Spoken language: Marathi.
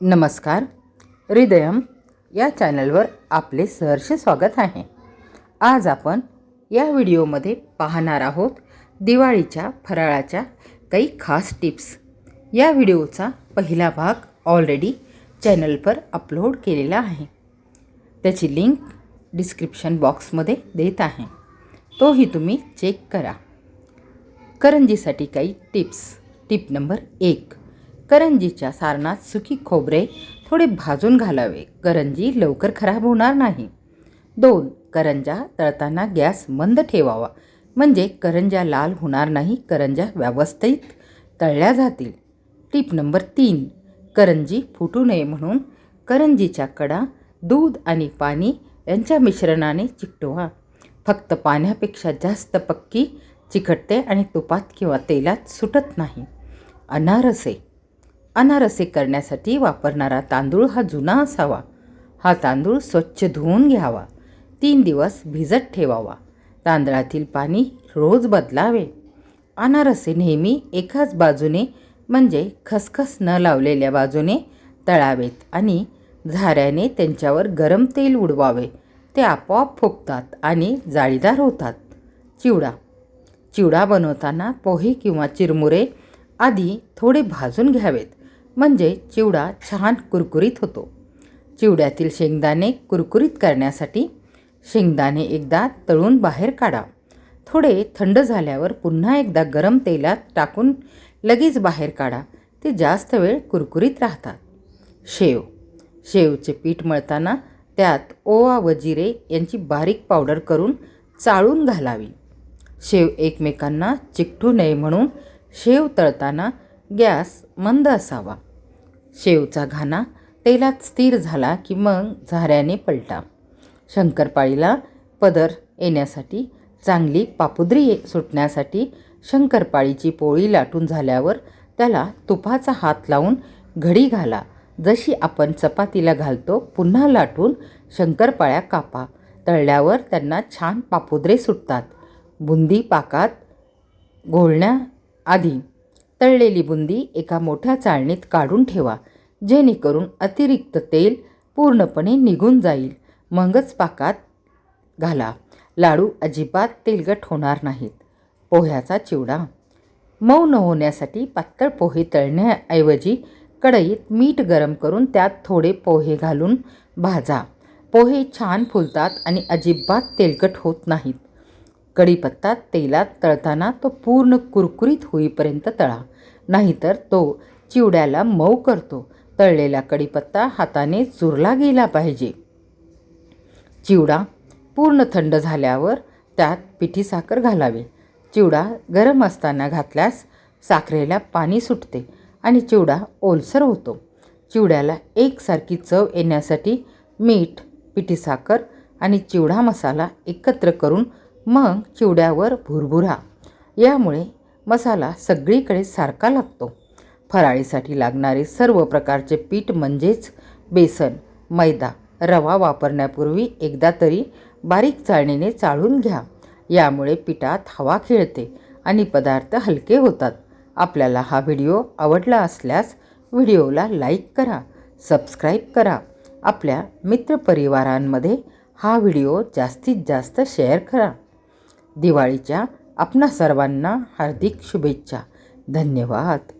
नमस्कार. हृदयम या चॅनलवर आपले सहर्ष स्वागत आहे. आज आपण या व्हिडिओमध्ये पाहणार आहोत दिवाळीच्या फराळाच्या काही खास टिप्स. या व्हिडिओचा पहिला भाग ऑलरेडी चॅनलवर अपलोड केलेला आहे. त्याची लिंक डिस्क्रिप्शन बॉक्समध्ये देत आहे. तोही तुम्ही चेक करा. करंजीसाठी काही टिप्स टिप नंबर एक. करंजीच्या सारणात सुकी खोबरे थोडे भाजून घालावे. करंजी लवकर खराब होणार नाही. दोन करंजा तळताना गॅस मंद ठेवावा. म्हणजे करंजा लाल होणार नाही करंजा व्यवस्थित तळल्या जातील. टीप नंबर तीन करंजी फुटू नये म्हणून करंजीच्या कडा दूध आणि पाणी यांच्या मिश्रणाने चिकटवा. फक्त पाण्यापेक्षा जास्त पक्की चिकटते आणि तुपात किंवा तेलात सुटत नाही. अनारसे अनारसे करण्यासाठी वापरणारा तांदूळ हा जुना असावा. हा तांदूळ स्वच्छ धुवून घ्यावा. तीन दिवस भिजत ठेवावा. तांदळातील पाणी रोज बदलावे. अनारसे नेहमी एकाच बाजूने म्हणजे खसखस न लावलेल्या बाजूने तळावेत आणि झाऱ्याने त्यांच्यावर गरम तेल उडवावे. ते आपोआप फुगतात आणि जाळीदार होतात. चिवडा. चिवडा बनवताना पोहे किंवा चिरमुरे आधी थोडे भाजून घ्यावेत. म्हणजे चिवडा छान कुरकुरीत होतो. चिवड्यातील शेंगदाणे कुरकुरीत करण्यासाठी शेंगदाणे एकदा तळून बाहेर काढा. थोडे थंड झाल्यावर पुन्हा एकदा गरम तेलात टाकून लगेच बाहेर काढा. ते जास्त वेळ कुरकुरीत राहतात. शेव. शेवचे पीठ मळताना त्यात ओवा व जिरे यांची बारीक पावडर करून चाळून घालावी. शेव एकमेकांना चिकटू नये म्हणून शेव तळताना गॅस मंद असावा. शेवचा घाना तेलात स्थिर झाला की मग झाऱ्याने पलटा. शंकरपाळीला पदर येण्यासाठी चांगली पापुद्री सुटण्यासाठी शंकरपाळीची पोळी लाटून झाल्यावर त्याला तुपाचा हात लावून घडी घाला. जशी आपण चपातीला घालतो पुन्हा लाटून शंकरपाळ्या कापा. तळल्यावर त्यांना छान पापुद्रे सुटतात. बुंदी पाकात घोळण्याआधी तळलेली बुंदी एका मोठ्या चाळणीत काढून ठेवा जेणेकरून अतिरिक्त तेल पूर्णपणे निघून जाईल. मगच पाकात घाला. लाडू अजिबात तेलगट होणार नाहीत. पोह्याचा चिवडा. मऊ न होण्यासाठी पातळ पोहे तळण्याऐवजी कढईत मीठ गरम करून त्यात थोडे पोहे घालून भाजा. पोहे छान फुलतात आणि अजिबात तेलकट होत नाहीत. कढीपत्ता तेलात तळताना तो पूर्ण कुरकुरीत होईपर्यंत तळा. नाहीतर तो चिवड्याला मऊ करतो. तळलेला कढीपत्ता हाताने चुरला गेला पाहिजे. चिवडा पूर्ण थंड झाल्यावर त्यात पिठी साखर घालावी. चिवडा गरम असताना घातल्यास साखरेला पाणी सुटते आणि चिवडा ओलसर होतो. चिवड्याला एकसारखी चव येण्यासाठी मीठ पिठी साखर आणि चिवडा मसाला एकत्र करून मग चिवड्यावर भुरभुरा. यामुळे मसाला सगळीकडे सारखा लागतो. फराळीसाठी लागणारे सर्व प्रकारचे पीठ म्हणजेच बेसन मैदा रवा वापरण्यापूर्वी एकदा तरी बारीक चाळणीने चाळून घ्या. यामुळे पिठात हवा खेळते आणि पदार्थ हलके होतात. आपल्याला हा व्हिडिओ आवडला असल्यास व्हिडिओला लाईक करा सबस्क्राईब करा. आपल्या मित्रपरिवारांमध्ये हा व्हिडिओ जास्तीत जास्त शेअर करा. दिवाळीच्या आपणा सर्वांना हार्दिक शुभेच्छा. धन्यवाद.